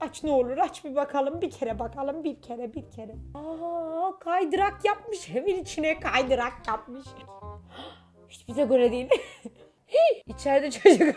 Aç ne olur aç bir bakalım bir kere bakalım bir kere bir kere. Aa kaydırak yapmış evin içine kaydırak yapmış. Hiç bize göre değil. İçeride çocuk.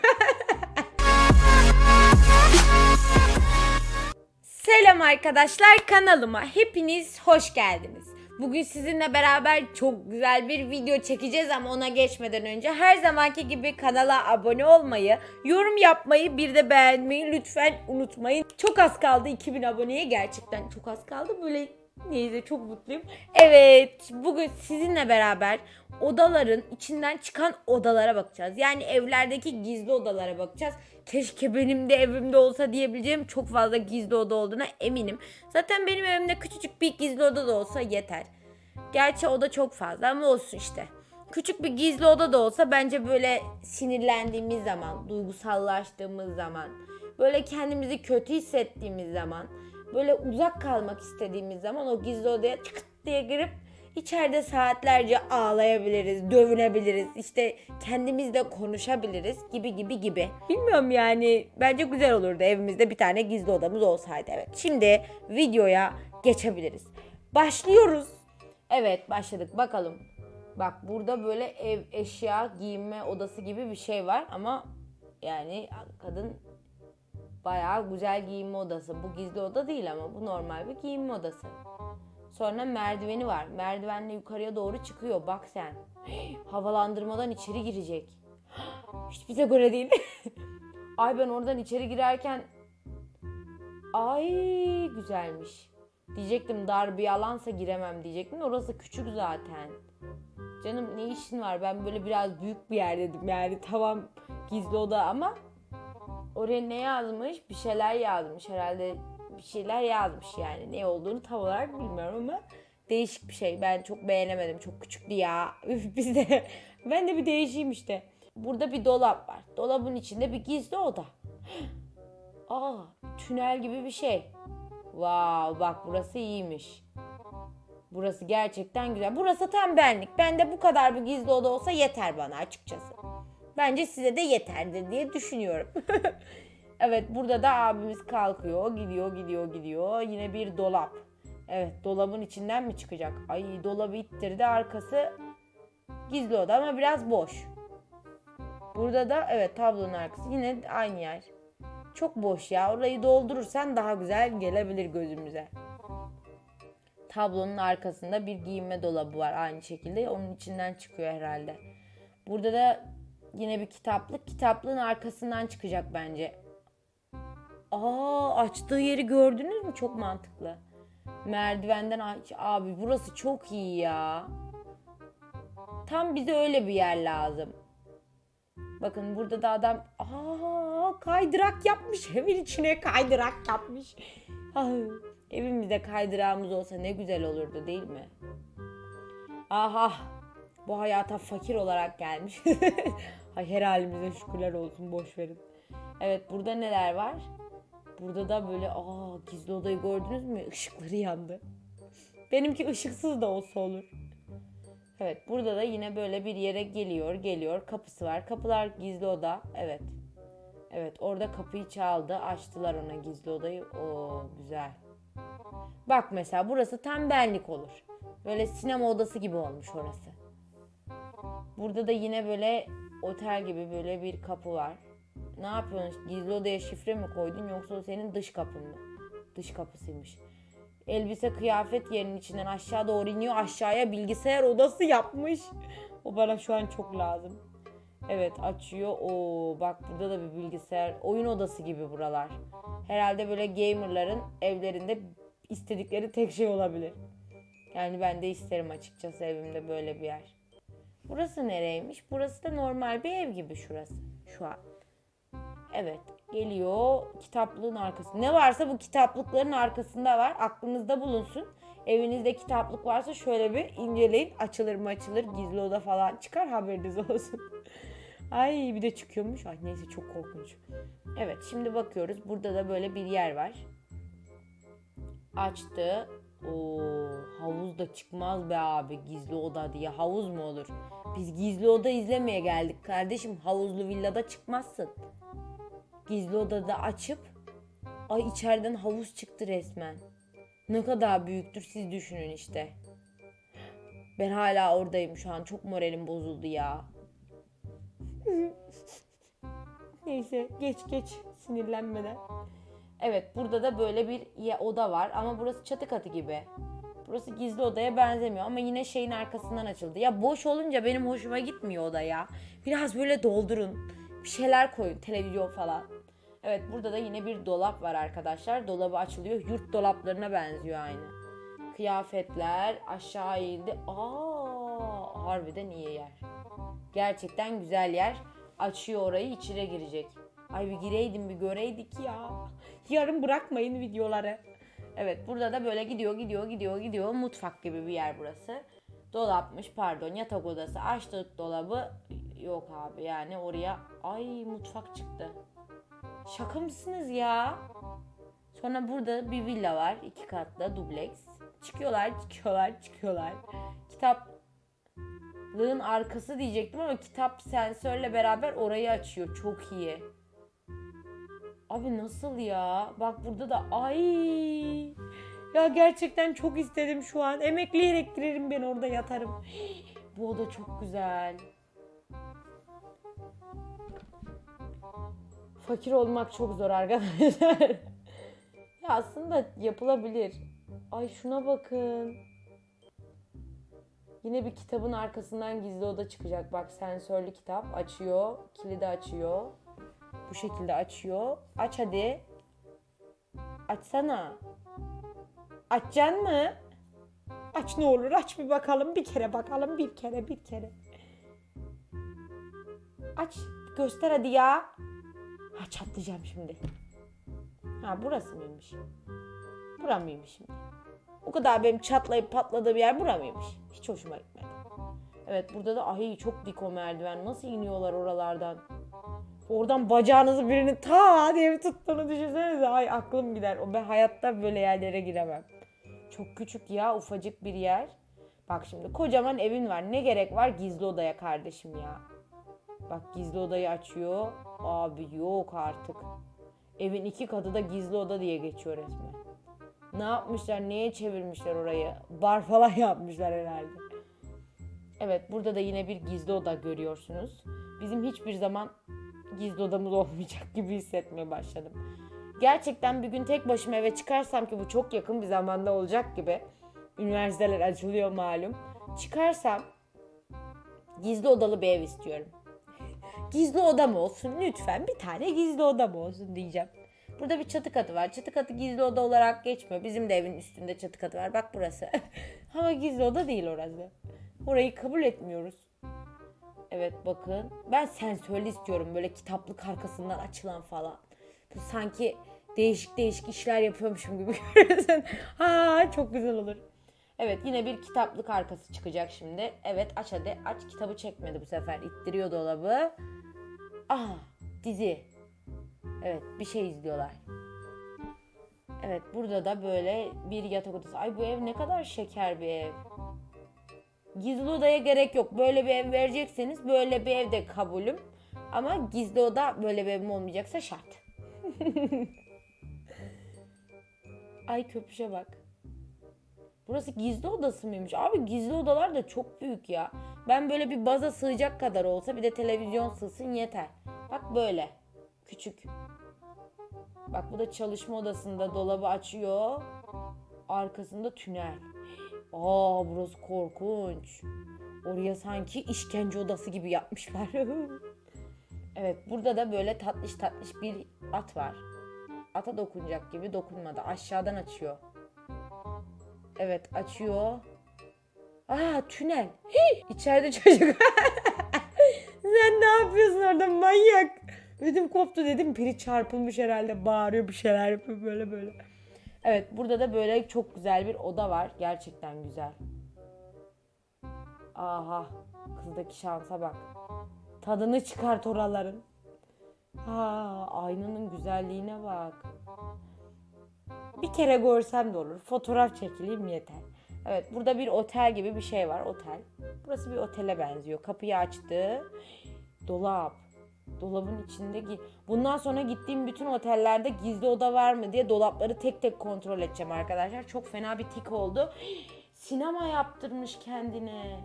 Selam arkadaşlar kanalıma hepiniz hoş geldiniz. Bugün sizinle beraber çok güzel bir video çekeceğiz ama ona geçmeden önce her zamanki gibi kanala abone olmayı, yorum yapmayı, bir de beğenmeyi lütfen unutmayın. Çok az kaldı 2000 aboneye gerçekten çok az kaldı böyle neyse çok mutluyum. Evet bugün sizinle beraber odaların içinden çıkan odalara bakacağız. Yani evlerdeki gizli odalara bakacağız. Keşke benim de evimde olsa diyebileceğim çok fazla gizli oda olduğuna eminim. Zaten benim evimde küçücük bir gizli oda da olsa yeter. Gerçi oda çok fazla ama olsun işte. Küçük bir gizli oda da olsa bence böyle sinirlendiğimiz zaman, duygusallaştığımız zaman, böyle kendimizi kötü hissettiğimiz zaman, böyle uzak kalmak istediğimiz zaman o gizli odaya çıkıt diye girip içeride saatlerce ağlayabiliriz, dövünebiliriz, işte kendimizle konuşabiliriz gibi gibi gibi. Bilmiyorum yani bence güzel olurdu evimizde bir tane gizli odamız olsaydı. Evet şimdi videoya geçebiliriz. Başlıyoruz. Evet başladık bakalım. Bak burada böyle ev eşya giyinme odası gibi bir şey var ama yani kadın bayağı güzel giyinme odası. Bu gizli oda değil ama bu normal bir giyinme odası. Sonra merdiveni var. Merdivenle yukarıya doğru çıkıyor. Bak sen. Havalandırmadan içeri girecek. Hiç bize göre değil. Ay ben oradan içeri girerken ay güzelmiş. Diyecektim dar bir alansa giremem diyecektim. Orası küçük zaten. Canım ne işin var? Ben böyle biraz büyük bir yer dedim. Yani tamam gizli oda ama oraya ne yazmış? Bir şeyler yazmış herhalde. Bir şeyler yazmış yani. Ne olduğunu tam olarak bilmiyorum ama değişik bir şey. Ben çok beğenemedim. Çok küçüktü ya. Üf biz de ben de bir değişeyim işte. Burada bir dolap var. Dolabın içinde bir gizli oda. Aa, tünel gibi bir şey. Wow, bak burası iyiymiş. Burası gerçekten güzel. Burası tam benlik. Bende bu kadar bir gizli oda olsa yeter bana açıkçası. Bence size de yeterdir diye düşünüyorum. evet burada da abimiz kalkıyor. Gidiyor gidiyor gidiyor. Yine bir dolap. Evet dolabın içinden mi çıkacak? Ay dolabı ittirdi arkası gizli oda ama biraz boş. Burada da evet tablonun arkası yine aynı yer. Çok boş ya. Orayı doldurursan daha güzel gelebilir gözümüze. Tablonun arkasında bir giyinme dolabı var aynı şekilde. Onun içinden çıkıyor herhalde. Burada da yine bir kitaplık. Kitaplığın arkasından çıkacak bence. Aa açtığı yeri gördünüz mü? Çok mantıklı. Merdivenden aç. Abi burası çok iyi ya. Tam bize öyle bir yer lazım. Bakın burada da adam aa kaydırak yapmış evin içine kaydırak yapmış. Ah, evimizde kaydırağımız olsa ne güzel olurdu değil mi? Aha bu hayata fakir olarak gelmiş. Ay her halimize şükürler olsun boş verin. Evet burada neler var? Burada da böyle aa gizli odayı gördünüz mü? Işıkları yandı. Benimki ışıksız da olsa olur. Evet burada da yine böyle bir yere geliyor geliyor kapısı var. Kapılar gizli oda evet. Evet orada kapıyı çaldı açtılar ona gizli odayı. Oo güzel. Bak mesela burası tam benlik olur. Böyle sinema odası gibi olmuş orası. Burada da yine böyle otel gibi böyle bir kapı var. Ne yapıyorsun? Gizli odaya şifre mi koydun yoksa o senin dış kapın mı? Dış kapısıymış. Elbise kıyafet yerinin içinden aşağı doğru iniyor. Aşağıya bilgisayar odası yapmış. O bana şu an çok lazım. Evet açıyor. Oo bak burada da bir bilgisayar oyun odası gibi buralar. Herhalde böyle gamerların evlerinde istedikleri tek şey olabilir. Yani ben de isterim açıkçası evimde böyle bir yer. Burası nereymiş? Burası da normal bir ev gibi şurası. Şu an. Evet geliyor kitaplığın arkasında. Ne varsa bu kitaplıkların arkasında var. Aklınızda bulunsun. Evinizde kitaplık varsa şöyle bir inceleyin. Açılır mı açılır gizli oda falan çıkar haberiniz olsun. Ay bir de çıkıyormuş. Ay neyse çok korkunç. Evet şimdi bakıyoruz. Burada da böyle bir yer var. Açtı. Oo, havuz da çıkmaz be abi gizli oda diye. Havuz mu olur? Biz gizli oda izlemeye geldik kardeşim. Havuzlu villada çıkmazsın. Gizli odada açıp Ay içeriden havuz çıktı resmen. Ne kadar büyüktür siz düşünün işte. Ben hala oradayım şu an. Çok moralim bozuldu ya. Neyse geç geç sinirlenmeden. Evet burada da böyle bir oda var ama burası çatı katı gibi. Burası gizli odaya benzemiyor ama yine şeyin arkasından açıldı. Ya boş olunca benim hoşuma gitmiyor oda ya. Biraz böyle doldurun. Bir şeyler koyun. Televizyon falan. Evet burada da yine bir dolap var arkadaşlar. Dolabı açılıyor. Yurt dolaplarına benziyor aynı. Kıyafetler aşağı indi. Aa, harbiden iyi yer. Gerçekten güzel yer. Açıyor orayı içine girecek. Ay bir gireydim bir göreydik ya. Yarın bırakmayın videoları. Evet burada da böyle gidiyor gidiyor gidiyor gidiyor. Mutfak gibi bir yer burası. Dolapmış pardon yatak odası. Açtık dolabı. Yok abi yani oraya ay mutfak çıktı. Şaka mısınız ya? Sonra burada bir villa var. iki katlı dubleks. Çıkıyorlar çıkıyorlar çıkıyorlar. Kitaplığın arkası diyecektim ama kitap sensörle beraber orayı açıyor. Çok iyi. Abi nasıl ya? Bak burada da ay. Ya gerçekten çok istedim şu an. Emekleyerek girerim ben orada yatarım. Bu oda çok güzel. Fakir olmak çok zor arkadaşlar. ya aslında yapılabilir. Ay şuna bakın. Yine bir kitabın arkasından gizli oda çıkacak. Bak sensörlü kitap açıyor. Kilidi açıyor. Bu şekilde açıyor. Aç hadi. Açsana. Açacaksın mı? Aç ne olur aç bir bakalım. Bir kere bakalım. Bir kere bir kere. Aç. Göster hadi ya. Ha çatlayacağım şimdi. Ha burası mıymış? Bura mıymış şimdi? O kadar benim çatlayıp patladığı bir yer bura mıymış? Hiç hoşuma gitmedi. Evet burada da ay çok dik o merdiven. Nasıl iniyorlar oralardan? Oradan bacağınızı birinin ta diye bir tuttuğunu düşünsenize. Ay aklım gider. O ben hayatta böyle yerlere giremem. Çok küçük ya ufacık bir yer. Bak şimdi kocaman evin var. Ne gerek var gizli odaya kardeşim ya. Bak gizli odayı açıyor. Abi yok artık. Evin iki katı da gizli oda diye geçiyor resmen. Ne yapmışlar? Neye çevirmişler orayı? Bar falan yapmışlar herhalde. Evet burada da yine bir gizli oda görüyorsunuz. Bizim hiçbir zaman gizli odamız olmayacak gibi hissetmeye başladım. Gerçekten bir gün tek başıma eve çıkarsam ki bu çok yakın bir zamanda olacak gibi. Üniversiteler açılıyor malum. Çıkarsam gizli odalı bir ev istiyorum. Gizli odam olsun lütfen bir tane gizli odam olsun diyeceğim. Burada bir çatı katı var. Çatı katı gizli oda olarak geçmiyor. Bizim de evin üstünde çatı katı var. Bak burası. Ama gizli oda değil orası. Orayı kabul etmiyoruz. Evet bakın. Ben sensörlü istiyorum. Böyle kitaplık arkasından açılan falan. Bu sanki değişik değişik işler yapıyormuşum gibi görüyorsun. ha çok güzel olur. Evet yine bir kitaplık arkası çıkacak şimdi. Evet aç hadi. Aç kitabı çekmedi bu sefer. İttiriyor dolabı. Aha dizi. Evet bir şey izliyorlar. Evet burada da böyle bir yatak odası. Ay bu ev ne kadar şeker bir ev. Gizli odaya gerek yok. Böyle bir ev verecekseniz böyle bir evde kabulüm. Ama gizli oda böyle bir evim olmayacaksa şart. Ay köpüşe bak. Burası gizli odası mıymış? Abi gizli odalar da çok büyük ya. Ben böyle bir baza sığacak kadar olsa bir de televizyon sığsın yeter. Bak böyle. Küçük. Bak bu da çalışma odasında dolabı açıyor. Arkasında tünel. Aa burası korkunç. Oraya sanki işkence odası gibi yapmışlar. evet burada da böyle tatlış tatlış bir at var. Ata dokunacak gibi dokunmadı. Aşağıdan açıyor. Evet açıyor. Aa tünel. Hii, içeride çocuk. Sen ne yapıyorsun orada manyak? Ödüm koptu dedim. Biri çarpılmış herhalde. Bağırıyor bir şeyler yapıyor böyle böyle. Evet burada da böyle çok güzel bir oda var. Gerçekten güzel. Aha kızdaki şansa bak. Tadını çıkart oraların. Ha aynanın güzelliğine bak. Bir kere görsem de olur. Fotoğraf çekileyim yeter. Evet burada bir otel gibi bir şey var. Otel. Burası bir otele benziyor. Kapıyı açtı. Dolap. Dolabın içinde gi- Bundan sonra gittiğim bütün otellerde gizli oda var mı diye dolapları tek tek kontrol edeceğim arkadaşlar. Çok fena bir tik oldu. Sinema yaptırmış kendine.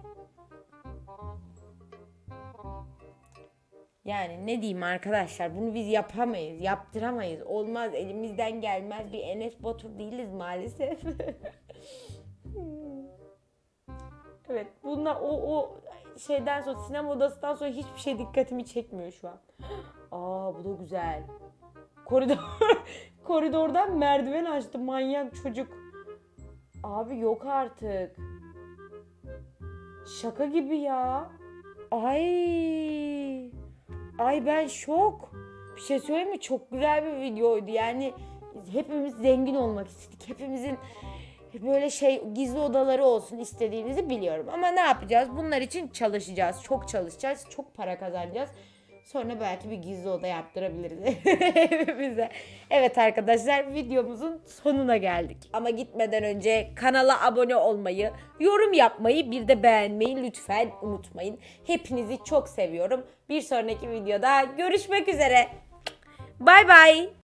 Yani ne diyeyim arkadaşlar bunu biz yapamayız, yaptıramayız. Olmaz elimizden gelmez bir Enes Batur değiliz maalesef. evet bunlar o o şeyden sonra sinema odasından sonra hiçbir şey dikkatimi çekmiyor şu an. Aa bu da güzel. Koridor koridordan merdiven açtı manyak çocuk. Abi yok artık. Şaka gibi ya. Ay. Ay ben şok. Bir şey söyleyeyim mi? Çok güzel bir videoydu. Yani hepimiz zengin olmak istedik. Hepimizin böyle şey gizli odaları olsun istediğimizi biliyorum. Ama ne yapacağız? Bunlar için çalışacağız. Çok çalışacağız. Çok para kazanacağız. Sonra belki bir gizli oda yaptırabiliriz evimize. Evet arkadaşlar videomuzun sonuna geldik. Ama gitmeden önce kanala abone olmayı, yorum yapmayı, bir de beğenmeyi lütfen unutmayın. Hepinizi çok seviyorum. Bir sonraki videoda görüşmek üzere. Bay bay.